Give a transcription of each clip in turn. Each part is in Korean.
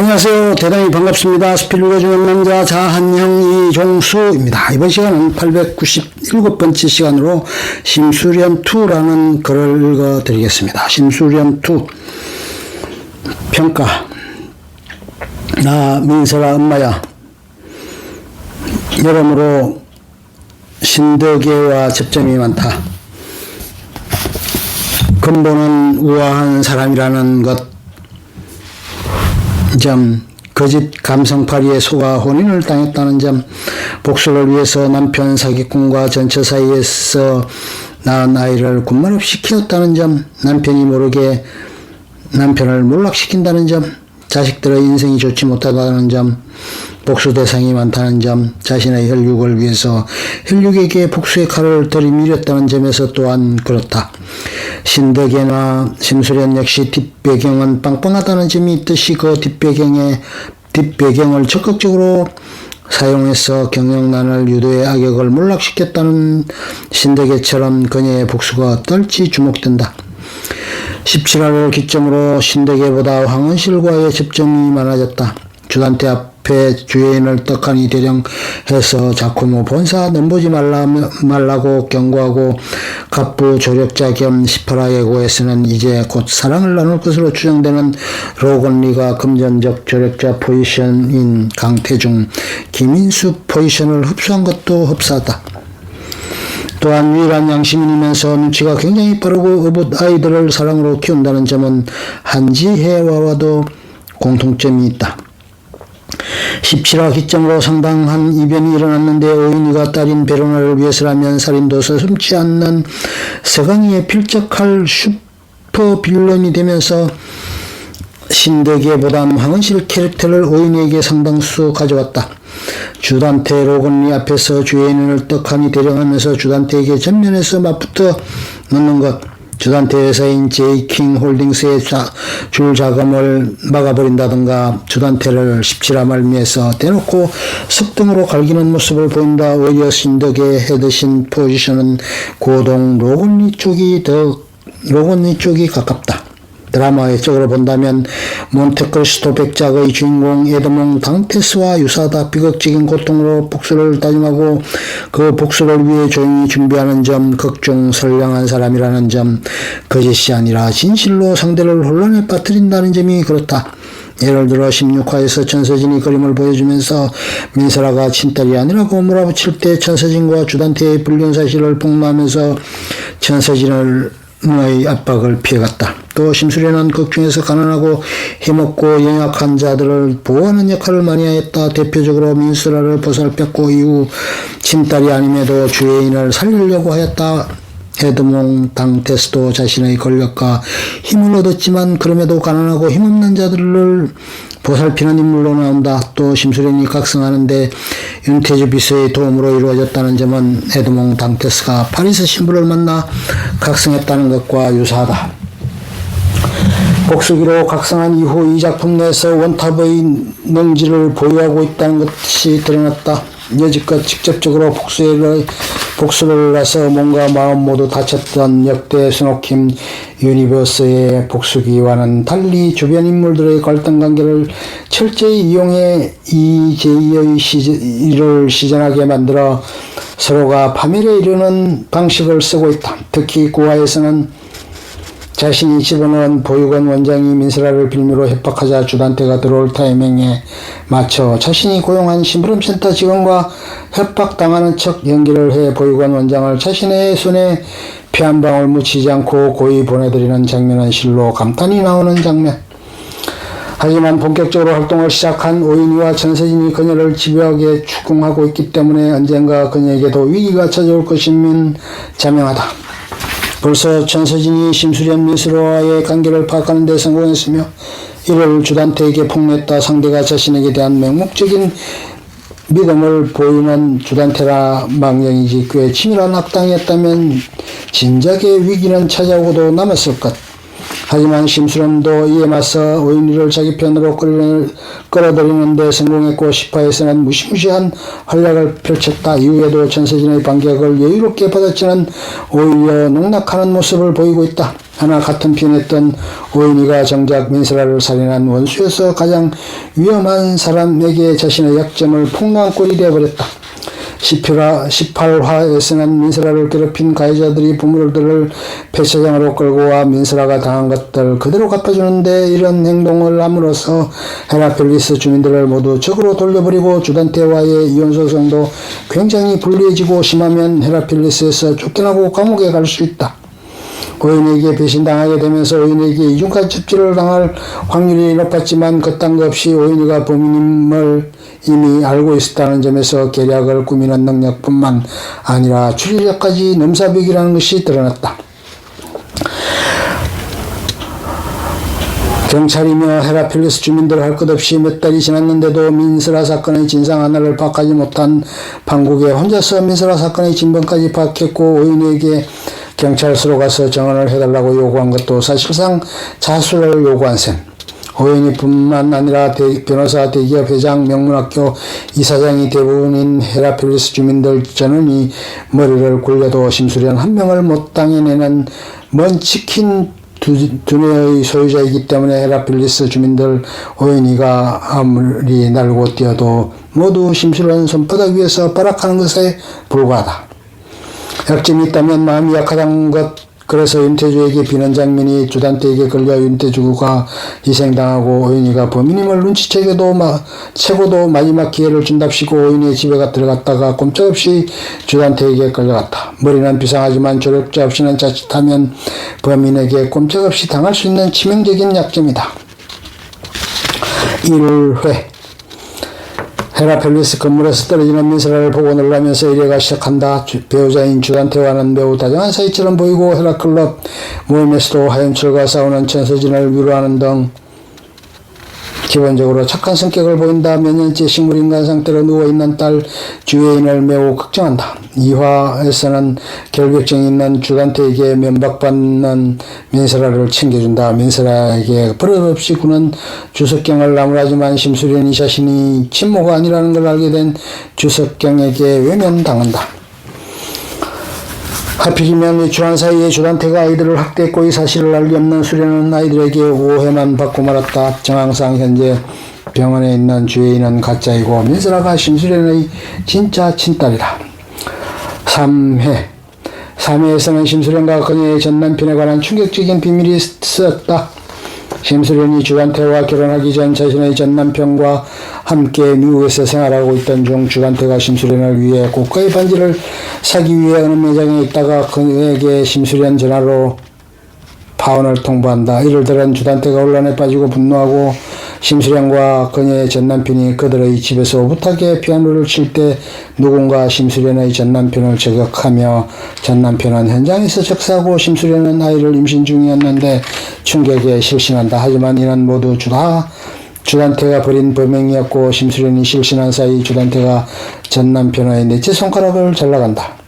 안녕하세요. 대단히 반갑습니다. 스피ル중의 남자 자한형 이종수입니다. 이번 시간은 897번째 시간으로 심수련2라는 글을 읽어드리겠습니다. 심수련2 평가 나 민설아 엄마야 여러모로 신덕계와 접점이 많다. 근본은 우아한 사람이라는 것 점, 거짓 감성파리에 속아 혼인을 당했다는 점, 복수를 위해서 남편 사기꾼과 전처 사이에서 낳은 아이를 군말 없이 키웠다는 점, 남편이 모르게 남편을 몰락시킨다는 점, 자식들의 인생이 좋지 못하다는 점, 복수 대상이 많다는 점, 자신의 혈육을 위해서 혈육에게 복수의 칼을 들이밀었다는 점에서 또한 그렇다. 신덕계나 심수련 역시 뒷배경은 빵빵하다는 점이 있듯이 그 뒷배경에 뒷배경을 적극적으로 사용해서 경영난을 유도의 악역을 몰락시켰다는 신덕계처럼 그녀의 복수가 어떨지 주목된다. 17화를 기점으로 신대계보다 황은실과의 접점이 많아졌다. 주단태 앞에 주인을 떡하니 대령 해서 자꾸 뭐 본사 넘보지 말라, 말라고 경고하고 갑부 조력자 겸 18화 예고에서는 이제 곧 사랑을 나눌 것으로 추정되는 로건리가 금전적 조력자 포지션인 강태중, 김인수 포지션을 흡수한 것도 흡사하다. 또한 유일한 양심인이면서 눈치가 굉장히 빠르고 어붓 아이들을 사랑으로 키운다는 점은 한지혜와와도 공통점이 있다. 17화 기점으로 상당한 이변이 일어났는데 오인이가 딸인 베로나를 위해서라면 살인도 서슴지 않는 서강이에 필적할 슈퍼 빌런이 되면서 신대계보다 황은실 캐릭터를 오인에게 상당수 가져왔다. 주단태 로건리 앞에서 주인을 떡하니 대령하면서 주단태에게 전면에서 맞붙어 넣는 것. 주단태 회사인 제이킹 홀딩스의 자, 줄 자금을 막아버린다든가 주단태를 17화 말미에서 대놓고 석등으로 갈기는 모습을 보인다. 오히려 신덕의 헤드신 포지션은 고동 로건리 쪽이 더 로건리 쪽이 가깝다. 드라마의 쪽으로 본다면 몬테크리스토 백작의 주인공 에드몽 당테스와 유사하다 비극적인 고통으로 복수를 다짐하고 그 복수를 위해 조용히 준비하는 점 극중 선량한 사람이라는 점 거짓이 아니라 진실로 상대를 혼란에 빠뜨린다는 점이 그렇다. 예를 들어 16화에서 천서진이 그림을 보여주면서 민설아가 친딸이 아니라고 몰아붙일 때 천서진과 주단태의 불륜 사실을 폭로하면서 천서진을 의 압박을 피해갔다. 또 심수련은 극중에서 가난하고 힘없고 연약한 자들을 보호하는 역할을 많이 하였다. 대표적으로 민수라를 보살폈고 이후 친딸이 아님에도 주애인을 살리려고 하였다. 에드몽 당테스도 자신의 권력과 힘을 얻었지만 그럼에도 가난하고 힘없는 자들을 보살피는 인물로 나온다. 또 심수련이 각성하는데 윤태주 비서의 도움으로 이루어졌다는 점은 에드몽 당테스가 파리스 신부를 만나 각성했다는 것과 유사하다. 복수기로 각성한 이후 이 작품 내에서 원탑의 능지를 보유하고 있다는 것이 드러났다. 여지껏 직접적으로 복수를, 복수를 해서 몸과 마음 모두 다쳤던 역대 스노킴 유니버스의 복수기와는 달리 주변 인물들의 갈등 관계를 철저히 이용해 이 제2의 시를 시전하게 만들어 서로가 파멸에 이르는 방식을 쓰고 있다. 특히 구화에서는 자신이 집어넣은 보육원 원장이 민스라를 빌미로 협박하자 주단태가 들어올 타이밍에 맞춰 자신이 고용한 심부름센터 직원과 협박당하는 척 연기를 해 보육원 원장을 자신의 손에 피 한 방울 묻히지 않고 고의 보내드리는 장면은 실로 감탄이 나오는 장면. 하지만 본격적으로 활동을 시작한 오인이와 전세진이 그녀를 집요하게 추궁하고 있기 때문에 언젠가 그녀에게도 위기가 찾아올 것이면 자명하다. 벌써 천서진이 심수련 민수로와의 관계를 파악하는 데 성공했으며 이를 주단태에게 폭로했다 상대가 자신에게 대한 맹목적인 믿음을 보이는 주단태라 망령이지 꽤 치밀한 악당이었다면 진작에 위기는 찾아오고도 남았을 것. 하지만 심수련도 이에 맞서 오인이를 자기 편으로 끌어- 끌어들이는데 성공했고 시파에서는 무시무시한 활약을 펼쳤다. 이후에도 전세진의 반격을 여유롭게 받았지만 오히려 농락하는 모습을 보이고 있다. 하나 같은 편이었던 오인이가 정작 민스라를 살인한 원수여서 가장 위험한 사람에게 자신의 약점을 폭로한 꼴이 되어버렸다. 18화에서는 민스라를 괴롭힌 가해자들이 부모들을 폐쇄장으로 끌고 와 민스라가 당한 것들 그대로 갚아주는데 이런 행동을 함으로써 헤라펠리스 주민들을 모두 적으로 돌려버리고 주단태와의 이혼 소송도 굉장히 불리해지고 심하면 헤라펠리스에서 쫓겨나고 감옥에 갈 수 있다. 오인에게 배신당하게 되면서 오인에게 이중간 첩지를 당할 확률이 높았지만 그딴 것 없이 오인이가 범인임을 이미 알고 있었다는 점에서 계략을 꾸미는 능력뿐만 아니라 추리력까지 넘사벽이라는 것이 드러났다. 경찰이며 헤라필리스 주민들 할 것 없이 몇 달이 지났는데도 민스라 사건의 진상 하나를 파악하지 못한 판국에 혼자서 민스라 사건의 진범까지 파악했고 오인에게 경찰서로 가서 정언을 해달라고 요구한 것도 사실상 자수를 요구한 셈. 오인이 뿐만 아니라 대- 변호사 대기업 회장 명문학교 이사장이 대부분인 헤라필리스 주민들 전원이 머리를 굴려도 심수련 한 명을 못 당해내는 먼 치킨 두, 두뇌의 소유자이기 때문에 헤라필리스 주민들 오인이가 아무리 날고 뛰어도 모두 심술한 손바닥 위에서 발악하는 것에 불과하다. 약점이 있다면 마음이 약하다는 것 그래서 윤태주에게 비는 장면이 주단태에게 걸려 윤태주가 희생당하고 오인이가 범인임을 눈치채고도 마, 채고도 마지막 기회를 준답시고 오인이 집에 가 들어갔다가 꼼짝없이 주단태에게 끌려갔다. 머리는 비상하지만 조력자 없이는 자칫하면 범인에게 꼼짝없이 당할 수 있는 치명적인 약점이다. 1회 헤라펠리스 건물에서 떨어지는 민스라를 보고 놀라면서 이래가 시작한다. 주- 배우자인 주단태와는 매우 다정한 사이처럼 보이고 헤라클럽 모임에서도 하연철과 싸우는 천서진을 위로하는 등 기본적으로 착한 성격을 보인다. 몇 년째 식물인간 상태로 누워있는 딸 주예인을 매우 걱정한다. 이화에서는 결벽증이 있는 주단태에게 면박받는 민스라를 챙겨준다. 민스라에게 버릇없이 구는 주석경을 나무라지만 심수련이 자신이 친모가 아니라는 걸 알게 된 주석경에게 외면당한다. 하필이면 이 주한 사이에 주단태가 아이들을 학대했고 이 사실을 알리 없는 수련은 아이들에게 오해만 받고 말았다. 정황상 현재 병원에 있는 주혜인은 가짜이고 민스라가 심수련의 진짜 친딸이다. 3회 3회에서는 심수련과 그녀의 전 남편에 관한 충격적인 비밀이 쓰였다. 심수련이 주한태와 결혼하기 전 자신의 전 남편과 함께 미국에서 생활하고 있던 중 주한태가 심수련을 위해 고가의 반지를 사기 위해 어느 매장에 있다가 그에게 심수련 전화로 파혼을 통보한다. 이를 들은 주단태가 혼란에 빠지고 분노하고 심수련과 그녀의 전 남편이 그들의 집에서 오붓하게 피아노를 칠 때 누군가 심수련의 전 남편을 저격하며 전 남편은 현장에서 적사하고 심수련은 아이를 임신 중이었는데 충격에 실신한다. 하지만 이는 모두 주다 주단태가 벌인 범행이었고 심수련이 실신한 사이 주단태가 전 남편의 넷째 손가락을 잘라간다.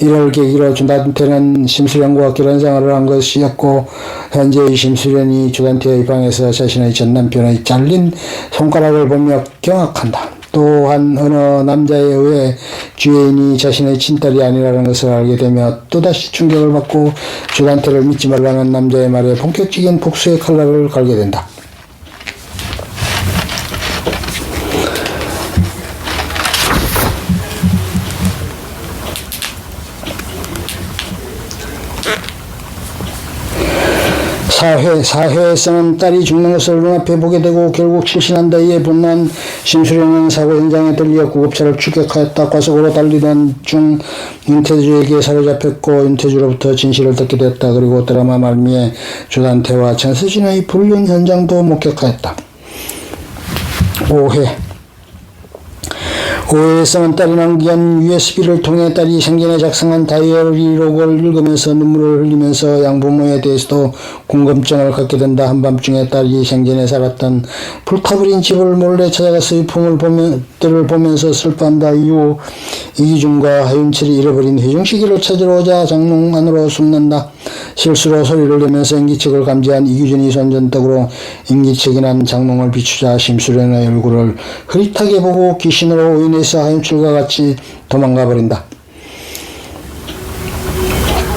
이를 계기로 주단태는 심수련과 결혼생활을 한 것이었고 현재의 심수련이 주단태의 방에서 자신의 전 남편의 잘린 손가락을 보며 경악한다. 또한 어느 남자에 의해 주인이 자신의 친딸이 아니라는 것을 알게 되며 또다시 충격을 받고 주단태를 믿지 말라는 남자의 말에 본격적인 복수의 칼날을 갈게 된다. 사회, 사회에서는 딸이 죽는 것을 눈앞에 보게 되고 결국 실신한다 이에 분노한 심수련은 사고 현장에 들려 구급차를 추격하였다. 과속으로 달리던 중 윤태주에게 사로잡혔고 윤태주로부터 진실을 듣게 됐다. 그리고 드라마 말미에 주단태와 전서진의 불륜 현장도 목격하였다. 5회 오해성은 딸이 남긴 USB를 통해 딸이 생전에 작성한 다이어리록을 읽으면서 눈물을 흘리면서 양부모에 대해서도 궁금증을 갖게 된다. 한밤중에 딸이 생전에 살았던 불타버린 집을 몰래 찾아가서 유품을 보면, 들을 보면서 슬퍼한다. 이후 이기준과 하윤철이 잃어버린 회중시계를 찾으러 오자 장롱 안으로 숨는다. 실수로 소리를 내면서 인기척을 감지한 이규준이 손전등으로 인기척이 난 장롱을 비추자 심수련의 얼굴을 흐릿하게 보고 귀신으로 오인해서 하윤철과 같이 도망가 버린다.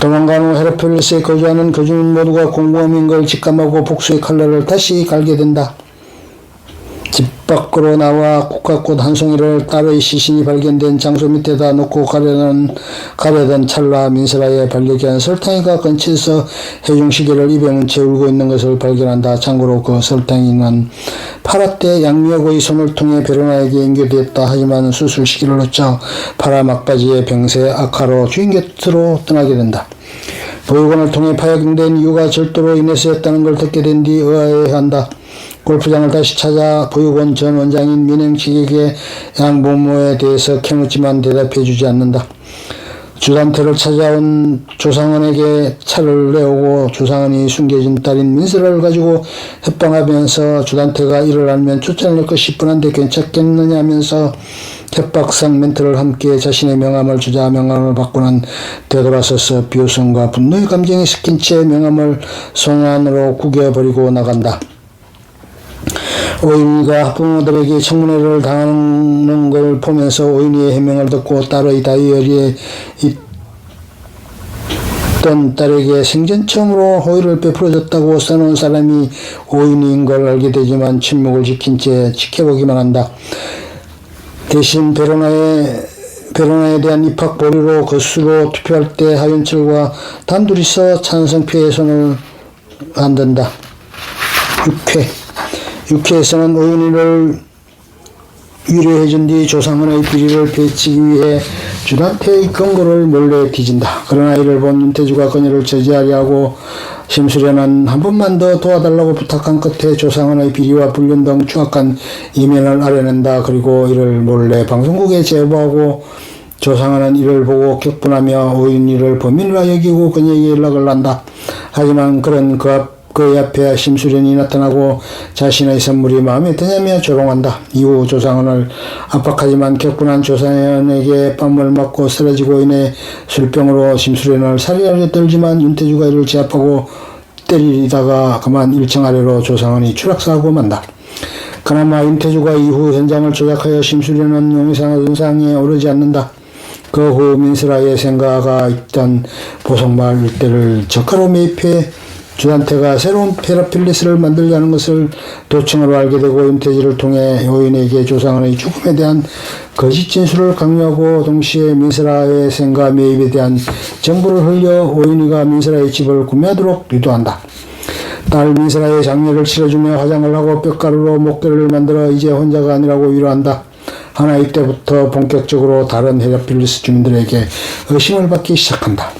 도망간 후 헤르펠리스에 거주하는 거주민 모두가 공범인 걸 직감하고 복수의 칼날을 다시 갈게 된다. 집 밖으로 나와 국화꽃 한 송이를 딸의 시신이 발견된 장소 밑에다 놓고 가려는, 가려던 찰나 민설아의 반려견 설탕이가 근처에서 해중시계를 입에 뭉쳐 울고 있는 것을 발견한다. 참고로 그 설탕이는 파라떼 양미역의 손을 통해 베로나에게 인계되었다. 하지만 수술 시기를 놓쳐 파라 막바지의 병세 아카로 주인 곁으로 떠나게 된다. 보육원을 통해 파견된 이유가 절도로 인해서였다는 걸 듣게 된 뒤 의아해한다. 골프장을 다시 찾아 보육원 전 원장인 민행식에게 양부모에 대해서 캐묻지만 대답해주지 않는다. 주단태를 찾아온 조상원에게 차를 내오고 조상원이 숨겨진 딸인 민설아를 가지고 협박하면서 주단태가 이를 알면 쫓아낼 것이 뻔한데 괜찮겠느냐 하면서 협박상 멘트를 함께 자신의 명함을 주자 명함을 받고 난 되돌아서서 비호성과 분노의 감정이 섞인 채 명함을 손 안으로 구겨버리고 나간다. 오인이가 학부모들에게 청문회를 당하는 걸 보면서 오인이의 해명을 듣고 딸의 다이어리에 있던 딸에게 생전 처음으로 호의를 베풀어줬다고 써놓은 사람이 오인인 걸 알게 되지만 침묵을 지킨 채 지켜보기만 한다. 대신 베로나의 베로나에 대한 입학 보류로 거수로 투표할 때 하윤철과 단둘이서 찬성표에 손을 안 댄다. 6회 6회에서는 오윤희를 위로해준 뒤 조상은의 비리를 배치기 위해 주단태의 근거를 몰래 뒤진다. 그러나 이를 본 윤태주가 그녀를 저지하려 하고 심수련은 한 번만 더 도와달라고 부탁한 끝에 조상은의 비리와 불륜 등 추악한 이면을 알아낸다. 그리고 이를 몰래 방송국에 제보하고 조상은은 이를 보고 격분하며 오윤희를 범인으로 여기고 그녀에게 연락을 한다. 하지만 그런 그 앞, 그의 앞에 심수련이 나타나고 자신의 선물이 마음에 드냐며 조롱한다. 이후 조상원을 압박하지만 격분한 조상원에게 뺨을 맞고 쓰러지고 인해 술병으로 심수련을 살해하려 들지만 윤태주가 이를 제압하고 때리다가 그만 1층 아래로 조상원이 추락사고 만다. 그나마 윤태주가 이후 현장을 조작하여 심수련은 용의상에 오르지 않는다. 그 후 민스라의 생가가 있던 보성마을 일대를 저가로 매입해 주한테가 새로운 페라필리스를 만들려는 것을 도청으로 알게 되고 윤태지를 통해 요인에게 조상원의 죽음에 대한 거짓 진술을 강요하고 동시에 민스라의 생가 매입에 대한 정보를 흘려 오인이가 민스라의 집을 구매하도록 유도한다. 딸 민스라의 장례를 치러주며 화장을 하고 뼈가루로 목걸이를 만들어 이제 혼자가 아니라고 위로한다. 하나 이때부터 본격적으로 다른 헤라필리스 주민들에게 의심을 받기 시작한다.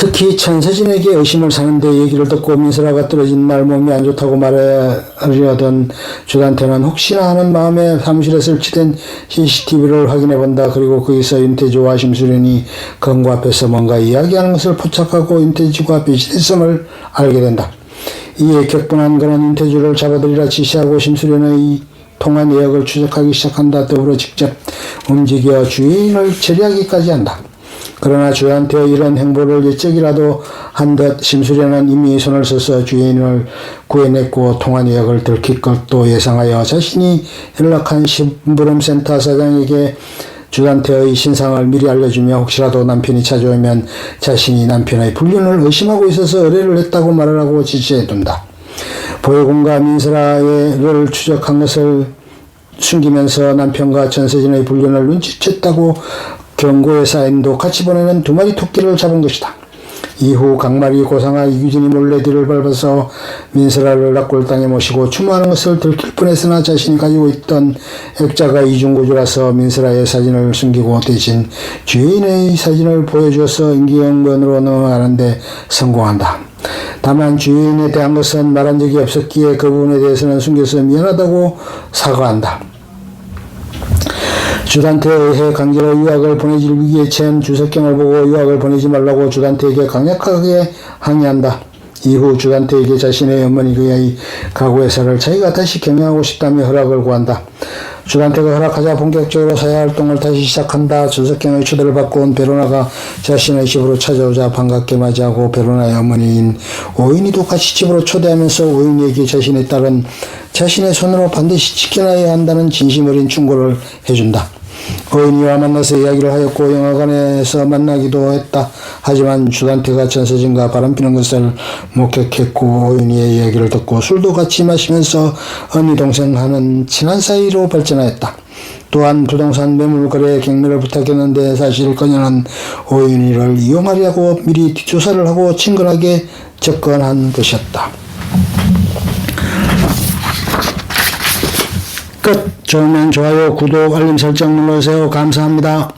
특히 천서진에게 의심을 사는데 얘기를 듣고 민설아가 떨어진 날 몸이 안 좋다고 말하려던 주단태는 혹시나 하는 마음에 사무실에 설치된 CCTV를 확인해 본다. 그리고 거기서 윤태주와 심수련이 건과 앞에서 뭔가 이야기하는 것을 포착하고 윤태주가 배신했음을 알게 된다. 이에 격분한 그런 윤태주를 잡아들이라 지시하고 심수련의 통화 내역을 추적하기 시작한다. 더불어 직접 움직여 주인을 처리하기까지 한다. 그러나 주한테 이런 행보를 예적이라도 한 듯 심수련은 이미 손을 써서 주인을 구해냈고 통화 내역을 들킬 것도 예상하여 자신이 연락한 심부름센터 사장에게 주한테의 신상을 미리 알려주며 혹시라도 남편이 찾아오면 자신이 남편의 불륜을 의심하고 있어서 의뢰를 했다고 말하라고 지시해둔다. 보혜공과 민설아를 추적한 것을 숨기면서 남편과 전세진의 불륜을 눈치챘다고 경고의 사인도 같이 보내는 두 마리 토끼를 잡은 것이다. 이후 강마리 고상아 이규진이 몰래 뒤를 밟아서 민설아를 낙골당에 모시고 추모하는 것을 들킬 뻔했으나 자신이 가지고 있던 액자가 이중고주라서 민설아의 사진을 숨기고 대신 주인의 사진을 보여주어서 인기영변으로 넘어가는데 성공한다. 다만 주인에 대한 것은 말한 적이 없었기에 그 부분에 대해서는 숨겨서 미안하다고 사과한다. 주단태에 의해 강제로 유학을 보내질 위기에 처한 주석경을 보고 유학을 보내지 말라고 주단태에게 강력하게 항의한다. 이후 주단태에게 자신의 어머니의 가구 회사를 자기가 다시 경영하고 싶다며 허락을 구한다. 주단태가 허락하자 본격적으로 사회 활동을 다시 시작한다. 주석경의 초대를 받고 온 베로나가 자신의 집으로 찾아오자 반갑게 맞이하고 베로나의 어머니인 오인이도 같이 집으로 초대하면서 오인이에게 자신의 딸은 자신의 손으로 반드시 지켜놔야 한다는 진심 어린 충고를 해준다. 오인이와 만나서 이야기를 하였고 영화관에서 만나기도 했다. 하지만 주단태가 전서진과 바람피는 것을 목격했고 오인이의 이야기를 듣고 술도 같이 마시면서 언니 동생 하는 친한 사이로 발전하였다. 또한 부동산 매물 거래 경매를 부탁했는데 사실 그녀는 오인이를 이용하려고 미리 뒷조사를 하고 친근하게 접근한 것이었다. 끝. 좋으면 좋아요, 구독, 알림 설정 눌러주세요. 감사합니다.